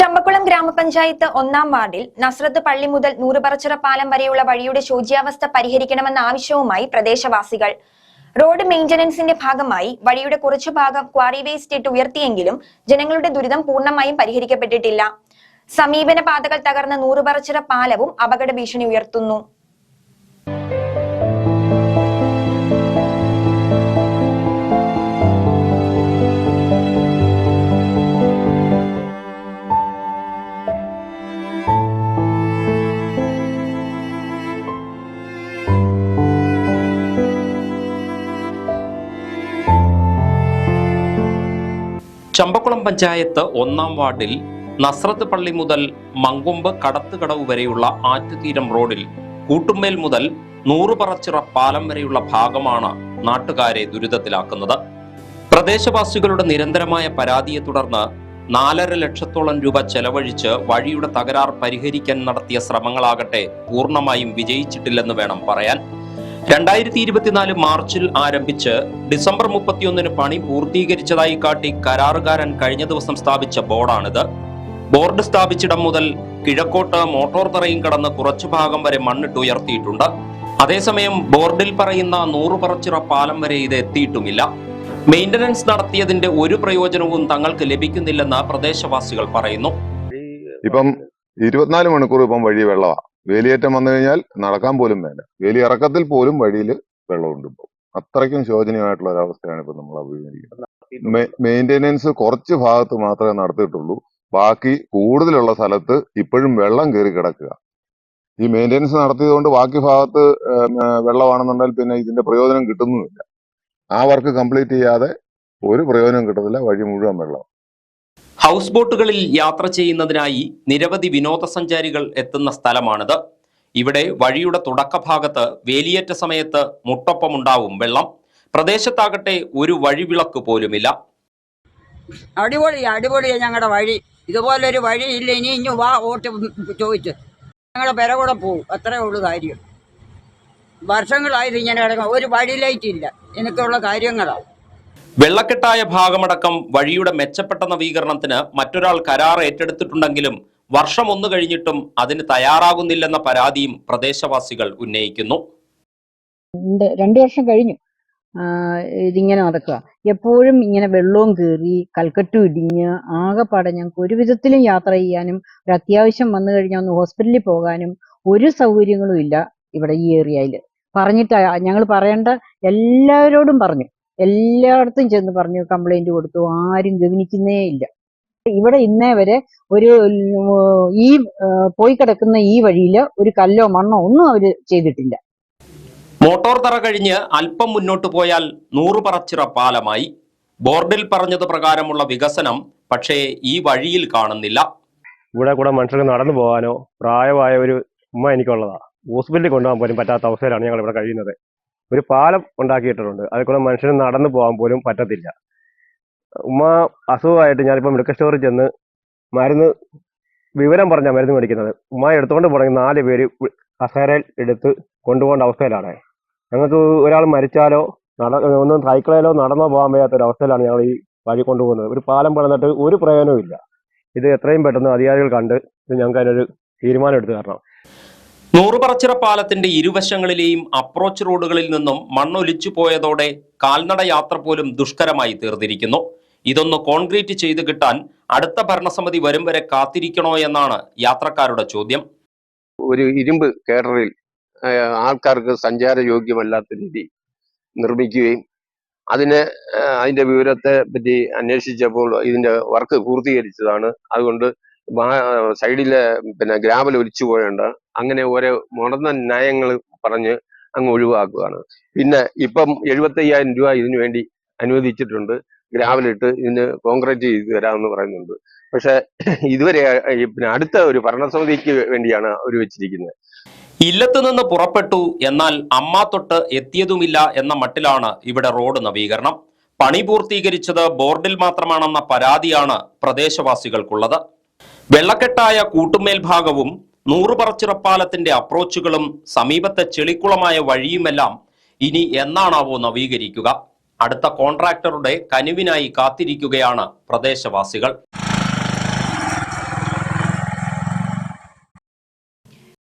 ചമ്പക്കുളം ഗ്രാമപഞ്ചായത്ത് ഒന്നാം വാർഡിൽ നസ്രത്ത് പള്ളി മുതൽ നൂറുപറച്ചിറ പാലം വരെയുള്ള വഴിയുടെ ശോച്യാവസ്ഥ പരിഹരിക്കണമെന്ന ആവശ്യവുമായി പ്രദേശവാസികൾ. റോഡ് മെയിന്റനൻസിന്റെ ഭാഗമായി വഴിയുടെ കുറച്ചു ഭാഗം ക്വാറി വേസ്റ്റ് ഇട്ട് ഉയർത്തിയെങ്കിലും ജനങ്ങളുടെ ദുരിതം പൂർണമായും പരിഹരിക്കപ്പെട്ടിട്ടില്ല. സമീപന പാതകൾ തകർന്ന നൂറുപറച്ചിറ പാലവും അപകട ഭീഷണി ഉയർത്തുന്നു. ചമ്പക്കുളം പഞ്ചായത്ത് ഒന്നാം വാർഡിൽ നസ്രത്ത് പള്ളി മുതൽ മങ്കൊമ്പ് കടത്തുകടവ് വരെയുള്ള ആറ്റുതീരം റോഡിൽ കൂട്ടുമേൽ മുതൽ നൂറുപറച്ചിറ പാലം വരെയുള്ള ഭാഗമാണ് നാട്ടുകാരെ ദുരിതത്തിലാക്കുന്നത്. പ്രദേശവാസികളുടെ നിരന്തരമായ പരാതിയെ തുടർന്ന് നാലര ലക്ഷത്തോളം രൂപ ചെലവഴിച്ച് വഴിയുടെ തകരാർ പരിഹരിക്കാൻ നടത്തിയ ശ്രമങ്ങളാകട്ടെ പൂർണമായും വിജയിച്ചിട്ടില്ലെന്ന് വേണം പറയാൻ. രണ്ടായിരത്തി ഇരുപത്തിനാല് മാർച്ചിൽ ആരംഭിച്ച് ഡിസംബർ മുപ്പത്തിയൊന്നിന് പണി പൂർത്തീകരിച്ചതായി കാട്ടി കരാറുകാരൻ കഴിഞ്ഞ ദിവസം സ്ഥാപിച്ച ബോർഡാണിത്. ബോർഡ് സ്ഥാപിച്ചിടം മുതൽ കിഴക്കോട്ട് മോട്ടോർ തറയും കടന്ന് കുറച്ചു ഭാഗം വരെ മണ്ണിട്ട് ഉയർത്തിയിട്ടുണ്ട്. അതേസമയം ബോർഡിൽ പറയുന്ന നൂറ് പറച്ചിറ പാലം വരെ ഇത് എത്തിയിട്ടുമില്ല. മെയിന്റനൻസ് നടത്തിയതിന്റെ ഒരു പ്രയോജനവും തങ്ങൾക്ക് ലഭിക്കുന്നില്ലെന്ന് പ്രദേശവാസികൾ പറയുന്നു. ഇപ്പം ഇരുപത്തിനാല് മണിക്കൂർ ഇപ്പം വഴി വെള്ളമാ വേലിയേറ്റം വന്നു കഴിഞ്ഞാൽ നടക്കാൻ പോലും വേണ്ട വേലി ഇറക്കത്തിൽ പോലും വഴിയിൽ വെള്ളമുണ്ട് ഇപ്പം. അത്രയ്ക്കും ശോചനീയമായിട്ടുള്ള ഒരവസ്ഥയാണ് ഇപ്പൊ നമ്മൾ അഭിമുഖീകരിക്കുന്നത്. മെയിന്റനൻസ് കുറച്ച് ഭാഗത്ത് മാത്രമേ നടത്തിയിട്ടുള്ളൂ. ബാക്കി കൂടുതലുള്ള സ്ഥലത്ത് ഇപ്പോഴും വെള്ളം കയറി കിടക്കുക. ഈ മെയിന്റെനൻസ് നടത്തിയതുകൊണ്ട് ബാക്കി ഭാഗത്ത് വെള്ളമാണെന്നുണ്ടെങ്കിൽ പിന്നെ ഇതിന്റെ പ്രയോജനം കിട്ടുന്നുമില്ല. ആ വർക്ക് കംപ്ലീറ്റ് ചെയ്യാതെ ഒരു പ്രയോജനം കിട്ടത്തില്ല. വഴി മുഴുവൻ വെള്ളം ഹൗസ് ബോട്ടുകളിൽ യാത്ര ചെയ്യുന്നതിനായി നിരവധി വിനോദസഞ്ചാരികൾ എത്തുന്ന സ്ഥലമാണിത്. ഇവിടെ വഴിയുടെ തുടക്കഭാഗത്ത് വേലിയേറ്റ സമയത്ത് മുട്ടൊപ്പമുണ്ടാവും വെള്ളം. പ്രദേശത്താകട്ടെ ഒരു വഴിവിളക്ക് പോലുമില്ല. അടിപൊളിയാ അടിപൊളിയാ ഞങ്ങളുടെ വഴി. ഇതുപോലൊരു വഴി ഇല്ല ഇനി ഇനി വാ വോട്ട് ചോദിച്ച്. ഞങ്ങളുടെ പെര കൂടെ പോവും അത്രേ ഉള്ളൂ കാര്യം. വർഷങ്ങളായത് ഇങ്ങനെ കിടക്കാം ഒരു വഴി ലൈറ്റ് ഇല്ല. എനിക്കുള്ള കാര്യങ്ങളാണ് വെള്ളക്കെട്ടായ ഭാഗമടക്കം വഴിയുടെ മെച്ചപ്പെട്ട നവീകരണത്തിന് മറ്റൊരാൾ കരാർ ഏറ്റെടുത്തിട്ടുണ്ടെങ്കിലും വർഷം ഒന്നു കഴിഞ്ഞിട്ടും അതിന് തയ്യാറാകുന്നില്ലെന്ന പരാതിയും പ്രദേശവാസികൾ ഉന്നയിക്കുന്നു. രണ്ടു വർഷം കഴിഞ്ഞു. ഇതിങ്ങനെ നടക്കുക. എപ്പോഴും ഇങ്ങനെ വെള്ളവും കയറി കൽക്കട്ടും ഇടിഞ്ഞ് ആകെപ്പാടെ ഞങ്ങൾക്ക് ഒരു വിധത്തിലും യാത്ര ചെയ്യാനും ഒരു അത്യാവശ്യം വന്നു കഴിഞ്ഞാൽ ഒന്ന് ഹോസ്പിറ്റലിൽ പോകാനും ഒരു സൗകര്യങ്ങളും ഇല്ല ഇവിടെ ഈ ഏരിയയിൽ പറഞ്ഞിട്ട് ഞങ്ങൾ പറയേണ്ട എല്ലാവരോടും പറഞ്ഞു. എല്ലായിടത്തും ചെന്ന് പറഞ്ഞു കംപ്ലൈന്റ് കൊടുത്തു ആരും ഗവനിക്കുന്നേ ഇല്ല. ഇവിടെ ഇന്നേ വരെ ഒരു ഈ പോയി കിടക്കുന്ന ഈ വഴിയിൽ ഒരു കല്ലോ മണ്ണോ ഒന്നും അവർ ചെയ്തിട്ടില്ല. മോട്ടോർ തറ കഴിഞ്ഞ് അല്പം മുന്നോട്ട് പോയാൽ നൂറ് പറച്ചിറ പാലമായി. ബോർഡിൽ പറഞ്ഞത് പ്രകാരമുള്ള വികസനം പക്ഷേ ഈ വഴിയിൽ കാണുന്നില്ല. ഇവിടെ കൂടെ മനുഷ്യർക്ക് നടന്നു പോകാനോ പ്രായമായ ഒരു ഉമ്മ എനിക്കുള്ളതാ. ഹോസ്പിറ്റലിൽ കൊണ്ടുപോകാൻ പോലും പറ്റാത്ത അവസ്ഥയിലാണ് ഞങ്ങൾ ഇവിടെ കഴിയുന്നത്. ഒരു പാലം ഉണ്ടാക്കിയിട്ടുണ്ട്. അതിൽ കൂടെ മനുഷ്യന് നടന്നു പോകാൻ പോലും പറ്റത്തില്ല. ഉമ്മ അസുഖമായിട്ട് ഞാനിപ്പോൾ മെഡിക്കൽ സ്റ്റോറിൽ ചെന്ന് മരുന്ന് വിവരം പറഞ്ഞാൽ മരുന്ന് മേടിക്കുന്നത്. ഉമ്മ എടുത്തുകൊണ്ട് പോകണമെങ്കിൽ നാല് പേര് കസേരയിൽ എടുത്ത് കൊണ്ടുപോകേണ്ട അവസ്ഥയിലാണ്. ഞങ്ങൾക്ക് ഒരാൾ മരിച്ചാലോ നട ഒന്നും സൈക്കിളിലോ നടന്നോ പോകാൻ വയ്യാത്ത ഒരു അവസ്ഥയിലാണ് ഞങ്ങൾ ഈ വഴി കൊണ്ടുപോകുന്നത്. ഒരു പാലം പണിതിട്ട് ഒരു പ്രയോജനവും ഇത് എത്രയും പെട്ടെന്ന് അധികാരികൾ കണ്ട് ഇത് ഞങ്ങൾക്ക് അതിനൊരു തീരുമാനം എടുത്തു തരണം. നൂറുപറച്ചിറ പാലത്തിന്റെ ഇരുവശങ്ങളിലെയും അപ്രോച്ച് റോഡുകളിൽ നിന്നും മണ്ണൊലിച്ചു പോയതോടെ കാൽനട യാത്ര പോലും ദുഷ്കരമായി തീർന്നിരിക്കുന്നു. ഇതൊന്ന് കോൺക്രീറ്റ് ചെയ്തു കിട്ടാൻ അടുത്ത ഭരണസമിതി വരും വരെ കാത്തിരിക്കണോ എന്നാണ് യാത്രക്കാരുടെ ചോദ്യം. ഒരു ഇരുമ്പ് കേഡറിൽ ആൾക്കാർക്ക് സഞ്ചാരയോഗ്യമല്ലാത്ത രീതി നിർമ്മിക്കുകയും അതിന് അതിന്റെ വിവരത്തെ പറ്റി അന്വേഷിച്ചപ്പോൾ ഇതിന്റെ വർക്ക് പൂർത്തീകരിച്ചതാണ്. അതുകൊണ്ട് സൈഡിലെ പിന്നെ ഗ്രാവൽ ഒലിച്ചു പോയുണ്ട് അങ്ങനെ ഓരോ മുടന്ന നയങ്ങൾ പറഞ്ഞ് അങ്ങ് ഒഴിവാക്കുകയാണ്. പിന്നെ ഇപ്പം എഴുപത്തയ്യായിരം രൂപ ഇതിനു വേണ്ടി അനുവദിച്ചിട്ടുണ്ട്. ഗ്രാവലിട്ട് ഇതിന് കോൺക്രീറ്റ് ചെയ്ത് തരാമെന്ന് പറയുന്നുണ്ട്. പക്ഷെ ഇതുവരെ പിന്നെ അടുത്ത ഒരു ഭരണസമിതിക്ക് വേണ്ടിയാണ് അവർ വെച്ചിരിക്കുന്നത്. ഇല്ലത്ത് നിന്ന് പുറപ്പെട്ടു എന്നാൽ അമ്മ തൊട്ട് എത്തിയതുമില്ല എന്ന മട്ടിലാണ് ഇവിടെ റോഡ് നവീകരണം. പണി പൂർത്തീകരിച്ചത് ബോർഡിൽ മാത്രമാണെന്ന പരാതിയാണ് പ്രദേശവാസികൾക്കുള്ളത്. വെള്ളക്കെട്ടായ കൂട്ടുമേൽ ഭാഗവും നൂറുപറച്ചിറപ്പാലത്തിന്റെ അപ്രോച്ചുകളും സമീപത്തെ ചെളിക്കുളമായ വഴിയുമെല്ലാം ഇനി എന്നാണാവോ നവീകരിക്കുക. അടുത്ത കോൺട്രാക്ടറുടെ കനുവിനായി കാത്തിരിക്കുകയാണ് പ്രദേശവാസികൾ.